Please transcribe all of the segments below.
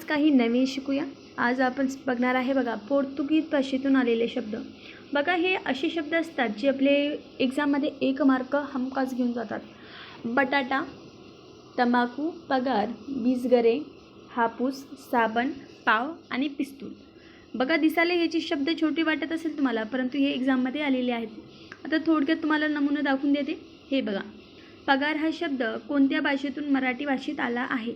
आज काही नवीन शिकूया. आज आपण बघणार आहे बघा पोर्तुगीज भाषेतून आलेले शब्द. बघा हे असे शब्द असतात जे आपले एक्झाममध्ये एक मार्क हमखास घेऊन जातात. बटाटा तंबाखू पगार बीजगरे हापूस साबण पाव आणि पिस्तूल. बघा दिसायला याची शब्द छोटे वाटत असेल तुम्हाला परंतु हे एक्झाममध्ये आलेले आहेत. आता थोडक्यात तुम्हाला नमुना दाखवून देते. हे बघा पगार हा शब्द कोणत्या भाषेतून मराठी भाषेत आला आहे?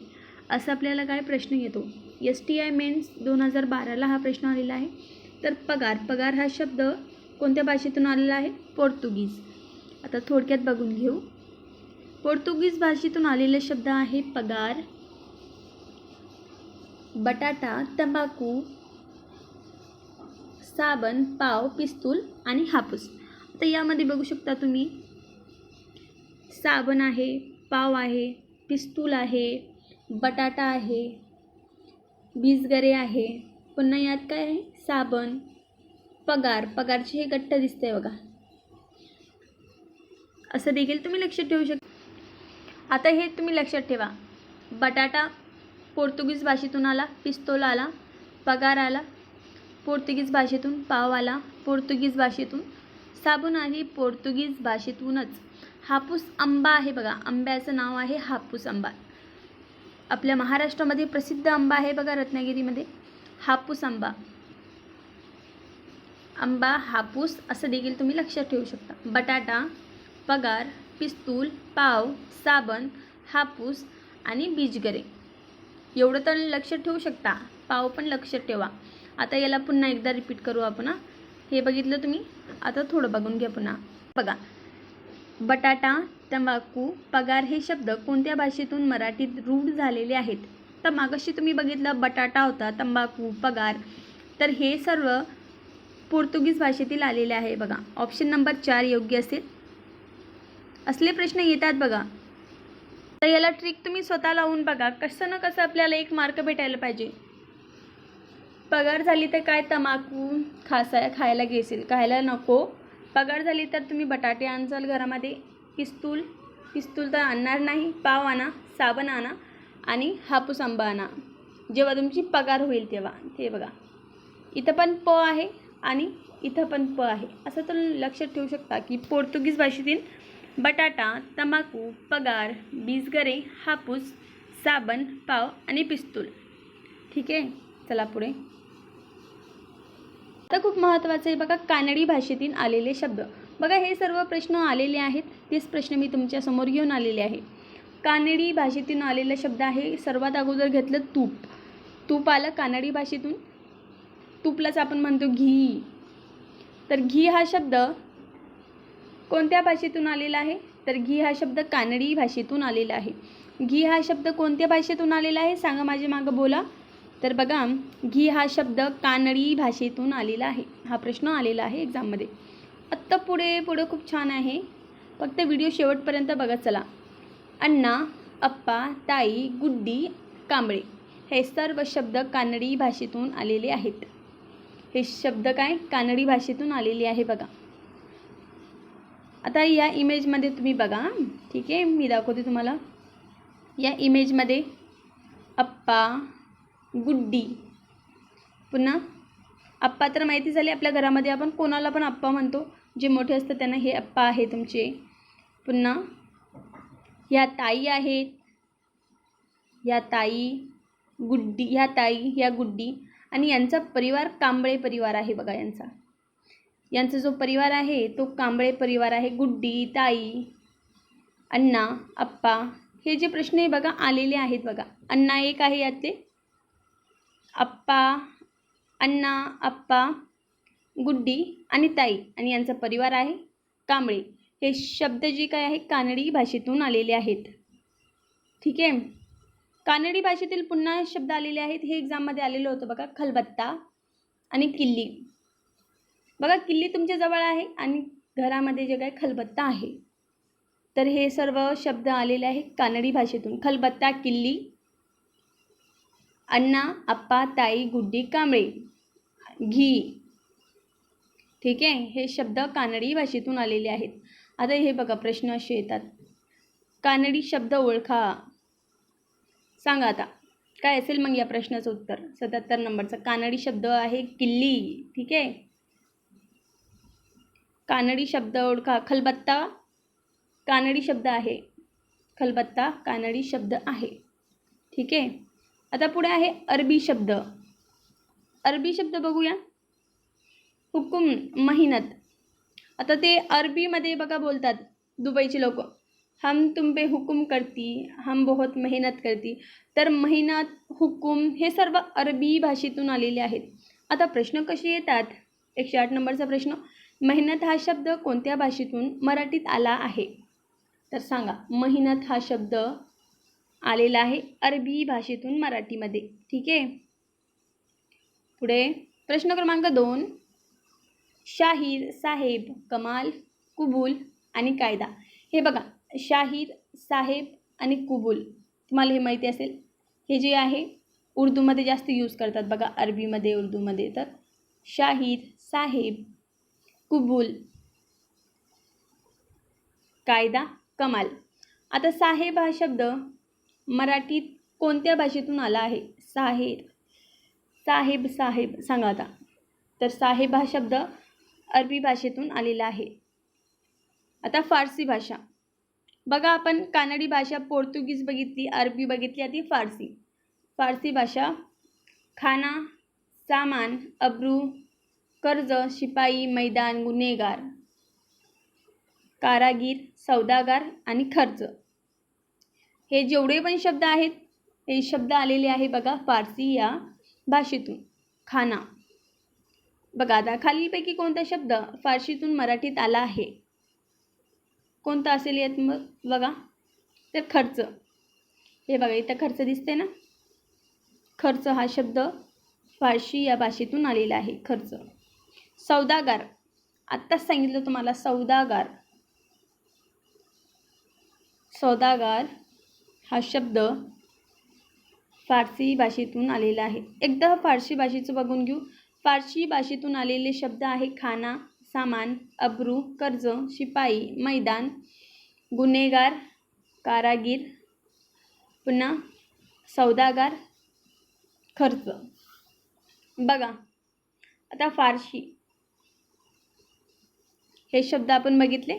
असं आपल्याला काय प्रश्न येतो? एस टी आय मेन्स दोन हजार बाराला हा प्रश्न आलेला आहे. तर पगार पगार हा शब्द कोणत्या भाषेतून आलेला आहे? पोर्तुगीज. आता थोडक्यात बघून घेऊ. पोर्तुगीज भाषेतून आलेले शब्द आहे पगार बटाटा तंबाखू साबण पाव पिस्तूल आणि हापूस. आता यामध्ये बघू शकता तुम्ही. साबण आहे पाव आहे पिस्तूल आहे बटाटा आहे बीजगरे आहे पुन्हा यात काय आहे? साबण पगार. पगारचे हे गट्ट दिसतंय बघा. असं देखील तुम्ही लक्षात ठेवू शकता आता हे तुम्ही लक्षात ठेवा. बटाटा पोर्तुगीज भाषेतून आला पिस्तोल आला पगार आला पोर्तुगीज भाषेतून पाव आला पोर्तुगीज भाषेतून साबण आहे पोर्तुगीज भाषेतूनच. हापूस आंबा आहे बघा. आंब्याचं नाव आहे हापूस आंबा. आपल्या महाराष्ट्रामध्ये प्रसिद्ध आंबा आहे बघा रत्नागिरीमध्ये. हापूस आंबा. आंबा हापूस असं देखील तुम्ही लक्षात ठेवू शकता. बटाटा पगार पिस्तूल पाव साबण हापूस आणि बीजगरे. एवढं तर लक्षात ठेवू शकता. पाव पण लक्षात ठेवा. आता याला पुन्हा एकदा रिपीट करू आपण हे बघितलं तुम्ही? आता थोडं बघून घ्या पुन्हा. बघा. बटाटा तंबाखू पगार हे शब्द कोणत्या भाषेतून मराठीत रूढ झालेले आहेत? तर मागाशी तुम्ही बघितलं बटाटा होता तंबाखू पगार. तर हे सर्व पोर्तुगीज भाषेतील आलेले आहे बघा. ऑप्शन नंबर चार योग्य असेल. असले प्रश्न येतात बघा. तर याला ट्रिक तुम्ही स्वतः लावून बघा. कसं ना कसं आपल्याला एक मार्क भेटायला पाहिजे. पगार झाली तर काय? तंबाखू खासा खायला घेशील. खायला नको. पगार झाली तर तुम्ही बटाटे आणचाल घरामध्ये. पिस्तूल पिस्तूल तर आणणार नाही. पाव आणा साबण आणा आणि हापूस आंबा आणा. जेव्हा तुमची पगार होईल तेव्हा. ते बघा. इथं पण प आहे आणि इथं पण प आहे. असं तर लक्षात ठेवू शकता की पोर्तुगीज भाषेतील बटाटा तंबाखू पगार बीजगरे हापूस साबण पाव आणि पिस्तूल. ठीक आहे? चला पुढे. तर खूप महत्त्वाचं आहे बघा कानडी भाषेतून आलेले शब्द. बघा हे सर्व प्रश्न आलेले आहेत. तेच प्रश्न मी तुमच्यासमोर घेऊन आलेले आहे. कानडी भाषेतून आलेला शब्द आहे सर्वात अगोदर घेतलं तूप. तूप आलं कानडी भाषेतून. तूपलाच आपण म्हणतो घी. तर घी हा शब्द कोणत्या भाषेतून आलेला आहे? तर घी हा शब्द कानडी भाषेतून आलेला आहे. घी हा शब्द कोणत्या भाषेतून आलेला आहे? सांगा माझे मागं बोला. तर बघा घी हा शब्द कानडी भाषेतून आलेला आहे. हा प्रश्न आलेला आहे एक्झाममध्ये आत्ता पुढे पुढे खूप छान आहे. फक्त व्हिडिओ शेवटपर्यंत बघत चला. अण्णा अप्पा ताई गुड्डी कांबळे हे सर्व शब्द कानडी भाषेतून आलेले आहेत. हे शब्द काय? कानडी भाषेतून आलेले आहे बघा. आता या इमेजमध्ये तुम्ही बघा. ठीक आहे मी दाखवते तुम्हाला. या इमेजमध्ये अप्पा गुड्डी. पुन्हा आप्पा तर माहिती झाली आपल्या घरामध्ये आपण कोणाला पण आप्पा म्हणतो. जे मोठे असतात त्यांना हे आप्पा आहे तुमचे. पुन्हा ह्या ताई आहेत. ह्या ताई गुड्डी ह्या ताई ह्या गुड्डी. आणि यांचा परिवार कांबळे परिवार आहे बघा यांचा. यांचा जो परिवार आहे तो कांबळे परिवार आहे. गुड्डी ताई अण्णा आप्पा. हे जे प्रश्न आहे बघा आलेले आहेत बघा. अण्णा एक आहे यातले. आप्पा अण्णा आप्पा गुड्डी आणि ताई आणि यांचा परिवार आहे कांबळे. हे शब्द जे काय आहे कानडी भाषेतून आलेले आहेत. ठीक आहे? कानडी भाषेतील पुन्हा शब्द आलेले आहेत. हे एक्झाममध्ये आलेलं होतं बघा. खलबत्ता आणि किल्ली. बघा किल्ली तुमच्या जवळ आहे आणि घरामध्ये जे काय खलबत्ता आहे. तर हे सर्व शब्द आलेले आहेत कानडी भाषेतून. खलबत्ता किल्ली अण्णा आप्पा ताई गुड्डी कांबळे. घी. ठीक आहे? हे शब्द कानडी भाषेतून आलेले आहेत. आता हे बघा प्रश्न असे येतात. कानडी शब्द ओळखा. सांगा आता. काय असेल मग या प्रश्नाचं उत्तर? सत्याहत्तर नंबरचा. कानडी शब्द आहे किल्ली. ठीक आहे? कानडी शब्द ओळखा. खलबत्ता. कानडी शब्द आहे. खलबत्ता कानडी शब्द आहे. ठीक आहे? आता पुढे आहे अरबी शब्द. अरबी शब्द बघूया. हुकुम मेहनत. आता ते अरबीमध्ये बघा बोलतात दुबईचे लोक. हम तुम पे हुकुम करती हम बहुत मेहनत करती. तर मेहनत हुकुम हे सर्व अरबी भाषेतून आलेले आहेत. आता प्रश्न कसे येतात? एकशे आठ नंबरचा प्रश्न. मेहनत हा शब्द कोणत्या भाषेतून मराठीत आला आहे? तर सांगा मेहनत हा शब्द आलेला आहे अरबी भाषेतून मराठीमध्ये. ठीक आहे? पुढे प्रश्न क्रमांक दोन. शाहीर साहेब कमाल कुबूल आणि कायदा. हे बघा शाहीर साहेब आणि कुबूल. तुम्हाला हे माहिती असेल. हे जे आहे उर्दूमध्ये जास्त यूज करतात बघा अरबीमध्ये उर्दूमध्ये. तर शाहीर साहेब कुबूल कायदा कमाल. आता साहेब हा शब्द मराठीत कोणत्या भाषेतून आला आहे? साहेब साहेब साहेब सांगा आता. तर साहेब हा शब्द अरबी भाषेतून आलेला आहे. आता फारसी भाषा. बघा आपण कानडी भाषा पोर्तुगीज बघितली अरबी बघितली आधी फारसी. फारसी भाषा. खाना सामान अब्रू कर्ज शिपाई मैदान गुन्हेगार कारागीर सौदागार आणि खर्च. हे जेवढे पण शब्द आहेत हे शब्द आलेले आहे बघा फारसी या भाषेतून. खाना. बघा आता खालीलपैकी कोणता शब्द फारशीतून मराठीत आला आहे? कोणता असेल यात मग? बघा. तर खर्च. हे बघा इथं खर्च दिसते ना? खर्च हा शब्द फारसी या भाषेतून आलेला आहे खर्च. सौदागार. आत्ताच सांगितलं तुम्हाला सौदागार. सौदागार. हा शब्द फारसी भाषेतून आलेला आहे. एकदा फारसी भाषेचं बघून घेऊ. फारसी भाषेतून आलेले शब्द आहे खाना सामान अब्रू कर्ज शिपाई मैदान गुन्हेगार कारागीर पुन्हा सौदागार खर्च. बघा आता फारशी. हे शब्द आपण बघितले?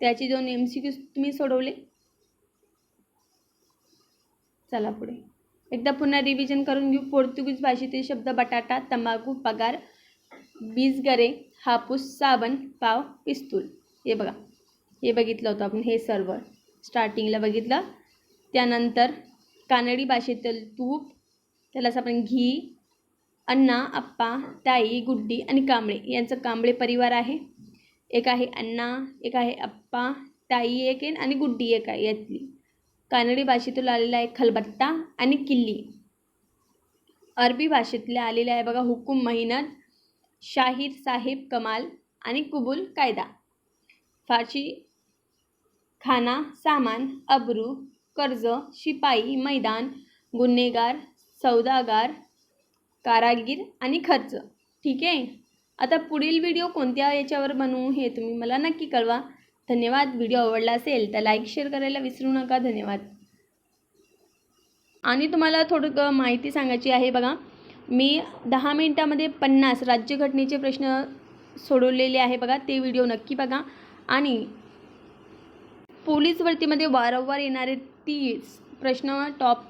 त्याचे दोन एम सी क्यू तुम्ही सोडवले. चला पुढे. एकदा पुन्हा रिव्हिजन करून घेऊ. पोर्तुगीज भाषेतील शब्द बटाटा तंबाखू पगार बीजगरे हापूस साबण पाव पिस्तूल. हे बघा. हे बघितलं होतं आपण हे सर्व. स्टार्टिंगला बघितलं. त्यानंतर कानडी भाषेतील तूप त्यालाच आपण घी अण्णा आप्पा ताई गुड्डी आणि कांबळे. यांचं कांबळे परिवार आहे. एक आहे अण्णा एक आहे आप्पा ताई एक आहे आणि गुड्डी एक आहे यातली. कानडी भाषेतून आलेला आहे खलबत्ता आणि किल्ली. अरबी भाषेतल्या आलेल्या आहे बघा हुकुम मेहनत शाहीर साहेब कमाल आणि कुबूल कायदा. फारशी खाना सामान अब्रू कर्ज शिपाई मैदान गुन्हेगार सौदागार कारागीर आणि खर्च. ठीक आहे? आता पुढील व्हिडिओ कोणत्या याच्यावर बनवू हे तुम्ही मला नक्की कळवा. धन्यवाद. व्हिडिओ आवडला असेल तर लाईक शेअर करायला विसरू नका. धन्यवाद. आणि तुम्हाला थोडं माहिती सांगायची आहे बघा. मी दहा मिनटामध्ये पन्नास राज्यघटनेचे प्रश्न सोडवलेले आहे बघा. ते व्हिडिओ नक्की बघा. आणि पोलीस भरतीमध्ये वारंवार येणारे तीस प्रश्न टॉप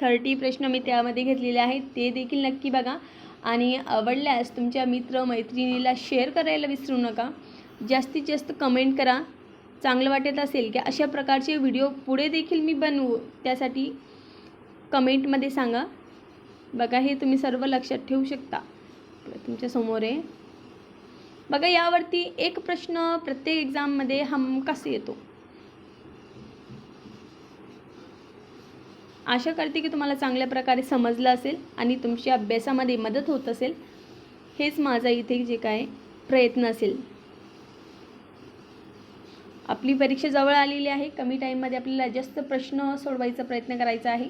थर्टी प्रश्न मी त्यामध्ये घेतलेले आहेत. ते देखील नक्की बघा. आणि आवडल्यास तुमच्या मित्र मैत्रिणीला शेअर करायला विसरू नका. जास्तीत जास्त कमेंट करा. चांगलं वाटत असेल की अशा प्रकारचे व्हिडिओ पुढे देखील मी बनवू त्यासाठी कमेंटमध्ये सांगा. बघा हे तुम्ही सर्व लक्षात ठेवू शकता. तुमच्यासमोर आहे. बघा यावरती एक प्रश्न प्रत्येक एक्झाममध्ये हमखास येतो? आशा करते की तुम्हाला चांगल्या प्रकारे समजलं असेल आणि तुमच्या अभ्यासामध्ये मदत होत असेल. हेच माझा इथे जे काय प्रयत्न असेल. आपली परीक्षा जवळ आलेली आहे. कमी टाईममध्ये आपल्याला जास्त प्रश्न सोडवायचा प्रयत्न करायचा आहे.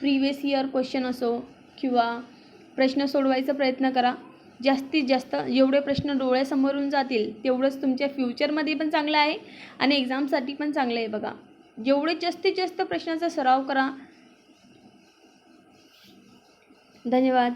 प्रिवियस इयर क्वेश्चन असो किंवा प्रश्न सोडवायचा प्रयत्न करा. जास्तीत जास्त जेवढे प्रश्न डोळ्यासमोरून जातील तेवढंच तुमच्या फ्युचरमध्ये पण चांगलं आहे आणि एक्झामसाठी पण चांगलं आहे बघा. जेवढे जास्तीत जास्त प्रश्नाचा सराव करा. धन्यवाद.